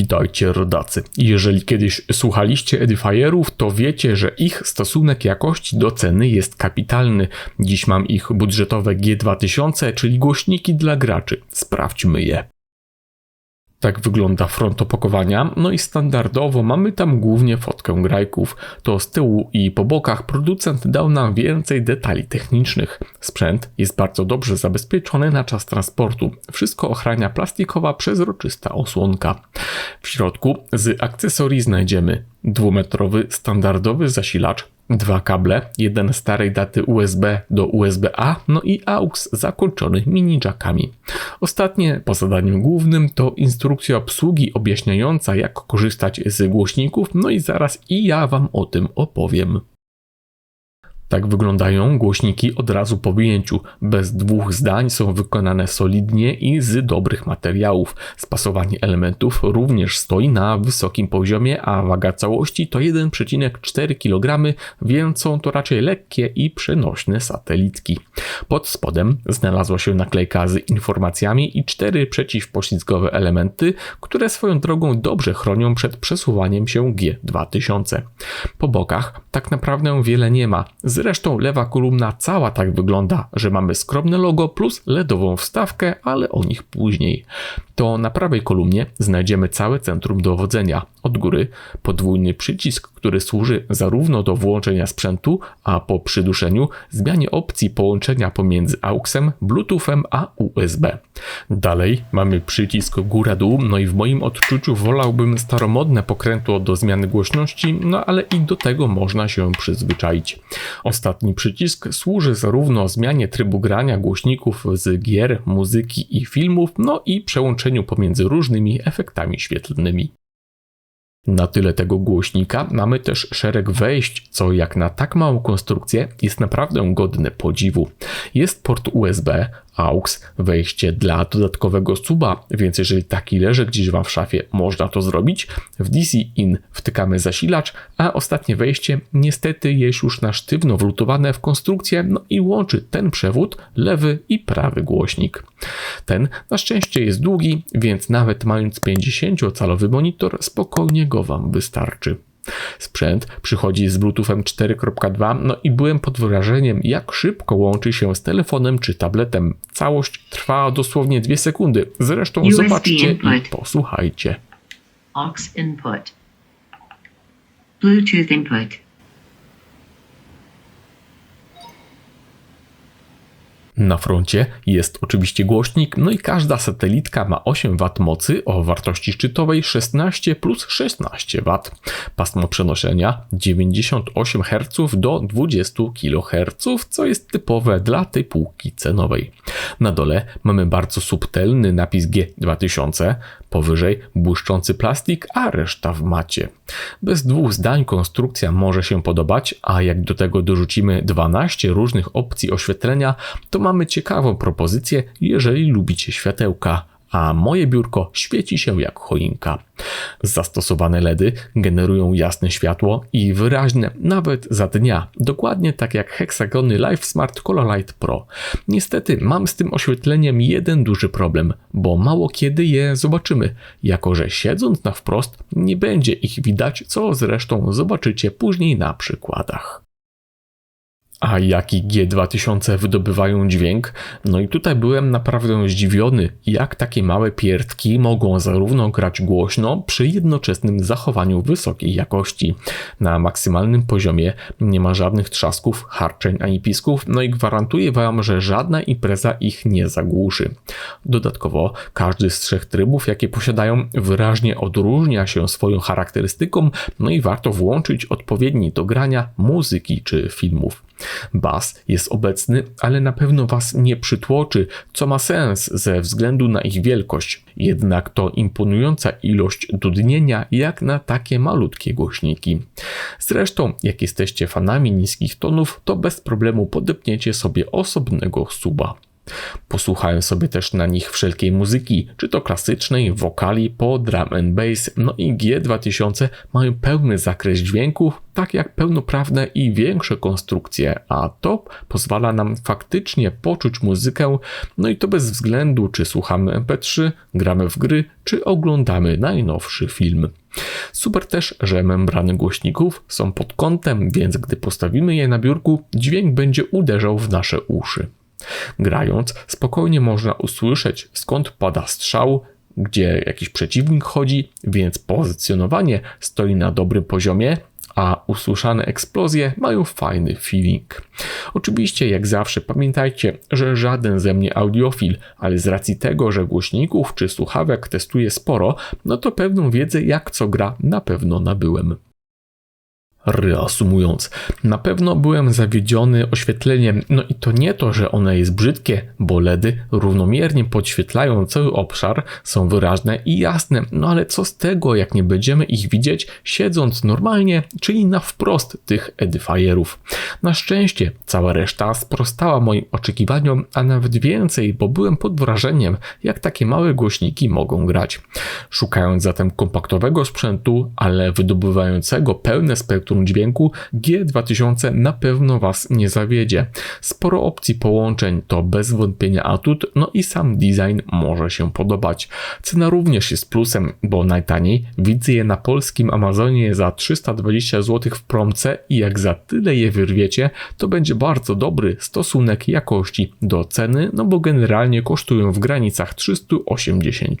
Witajcie rodacy. Jeżeli kiedyś słuchaliście Edifierów, to wiecie, że ich stosunek jakości do ceny jest kapitalny. Dziś mam ich budżetowe G2000, czyli głośniki dla graczy. Sprawdźmy je. Tak wygląda front opakowania, no i standardowo mamy tam głównie fotkę grajków. To z tyłu i po bokach producent dał nam więcej detali technicznych. Sprzęt jest bardzo dobrze zabezpieczony na czas transportu. Wszystko ochrania plastikowa przezroczysta osłonka. W środku z akcesorii znajdziemy dwumetrowy standardowy zasilacz dwa kable, jeden starej daty USB do USB-A, no i AUX zakończony mini jackami. Ostatnie po zadaniu głównym to instrukcja obsługi objaśniająca jak korzystać z głośników, no i zaraz i ja wam o tym opowiem. Tak wyglądają głośniki od razu po wyjęciu. Bez dwóch zdań są wykonane solidnie i z dobrych materiałów. Spasowanie elementów również stoi na wysokim poziomie, a waga całości to 1,4 kg, więc są to raczej lekkie i przenośne satelitki. Pod spodem znalazła się naklejka z informacjami i cztery przeciwpoślizgowe elementy, które swoją drogą dobrze chronią przed przesuwaniem się G2000. Po bokach tak naprawdę wiele nie ma. Zresztą lewa kolumna cała tak wygląda, że mamy skromne logo plus LEDową wstawkę, ale o nich później. To na prawej kolumnie znajdziemy całe centrum dowodzenia. Od góry podwójny przycisk, który służy zarówno do włączenia sprzętu, a po przyduszeniu zmianie opcji połączenia pomiędzy AUXem, Bluetoothem a USB. Dalej mamy przycisk góra-dół, no i w moim odczuciu wolałbym staromodne pokrętło do zmiany głośności, no ale i do tego można się przyzwyczaić. Ostatni przycisk służy zarówno zmianie trybu grania głośników z gier, muzyki i filmów, no i przełączeniu pomiędzy różnymi efektami świetlnymi. Na tyle tego głośnika mamy też szereg wejść, co jak na tak małą konstrukcję jest naprawdę godne podziwu. Jest port USB, AUX, wejście dla dodatkowego suba, więc jeżeli taki leży gdzieś Wam w szafie, można to zrobić. W DC-in wtykamy zasilacz, a ostatnie wejście niestety jest już na sztywno wlutowane w konstrukcję, no i łączy ten przewód, lewy i prawy głośnik. Ten na szczęście jest długi, więc nawet mając 50-calowy monitor, spokojnie go Wam wystarczy. Sprzęt przychodzi z Bluetoothem 4.2, no i byłem pod wrażeniem, jak szybko łączy się z telefonem czy tabletem. Całość trwa dosłownie 2 sekundy. Zresztą USB zobaczcie input. i posłuchajcie. aux input, Bluetooth input, Na froncie jest oczywiście głośnik, no i każda satelitka ma 8 W mocy o wartości szczytowej 16 plus 16 W. Pasmo przenoszenia 98 Hz do 20 kHz, co jest typowe dla tej półki cenowej. Na dole mamy bardzo subtelny napis G2000, powyżej błyszczący plastik, a reszta w macie. Bez dwóch zdań konstrukcja może się podobać, a jak do tego dorzucimy 12 różnych opcji oświetlenia, to mamy ciekawą propozycję, jeżeli lubicie światełka. A moje biurko świeci się jak choinka. Zastosowane LEDy generują jasne światło i wyraźne nawet za dnia, dokładnie tak jak heksagony Life Smart Color Light Pro. Niestety mam z tym oświetleniem jeden duży problem, bo mało kiedy je zobaczymy, jako że siedząc na wprost nie będzie ich widać, co zresztą zobaczycie później na przykładach. A jaki G2000 wydobywają dźwięk? No i tutaj byłem naprawdę zdziwiony, jak takie małe pierdki mogą zarówno grać głośno przy jednoczesnym zachowaniu wysokiej jakości. Na maksymalnym poziomie nie ma żadnych trzasków, harczeń ani pisków, no i gwarantuję wam, że żadna impreza ich nie zagłuszy. Dodatkowo każdy z trzech trybów, jakie posiadają, wyraźnie odróżnia się swoją charakterystyką, no i warto włączyć odpowiedni do grania muzyki czy filmów. Bas jest obecny, ale na pewno Was nie przytłoczy, co ma sens ze względu na ich wielkość. Jednak to imponująca ilość dudnienia jak na takie malutkie głośniki. Zresztą, jak jesteście fanami niskich tonów, to bez problemu podepniecie sobie osobnego suba. Posłuchałem sobie też na nich wszelkiej muzyki, czy to klasycznej, wokali, po drum and bass, no i G2000 mają pełny zakres dźwięków, tak jak pełnoprawne i większe konstrukcje, a to pozwala nam faktycznie poczuć muzykę, no i to bez względu czy słuchamy MP3, gramy w gry, czy oglądamy najnowszy film. Super też, że membrany głośników są pod kątem, więc gdy postawimy je na biurku, dźwięk będzie uderzał w nasze uszy. Grając, spokojnie można usłyszeć skąd pada strzał, gdzie jakiś przeciwnik chodzi, więc pozycjonowanie stoi na dobrym poziomie, a usłyszane eksplozje mają fajny feeling. Oczywiście, jak zawsze, pamiętajcie, że żaden ze mnie audiofil, ale z racji tego, że głośników czy słuchawek testuję sporo, no to pewną wiedzę jak co gra na pewno nabyłem. Reasumując, na pewno byłem zawiedziony oświetleniem, no i to nie to, że one jest brzydkie, bo LEDy równomiernie podświetlają cały obszar, są wyraźne i jasne, no ale co z tego, jak nie będziemy ich widzieć siedząc normalnie, czyli na wprost tych Edifierów. Na szczęście cała reszta sprostała moim oczekiwaniom, a nawet więcej, bo byłem pod wrażeniem, jak takie małe głośniki mogą grać. Szukając zatem kompaktowego sprzętu, ale wydobywającego pełne spektrum dźwięku, G2000 na pewno Was nie zawiedzie. Sporo opcji połączeń to bez wątpienia atut, no i sam design może się podobać. Cena również jest plusem, bo najtaniej widzę je na polskim Amazonie za 320 zł w promce i jak za tyle je wyrwiecie, to będzie bardzo dobry stosunek jakości do ceny, no bo generalnie kosztują w granicach 380.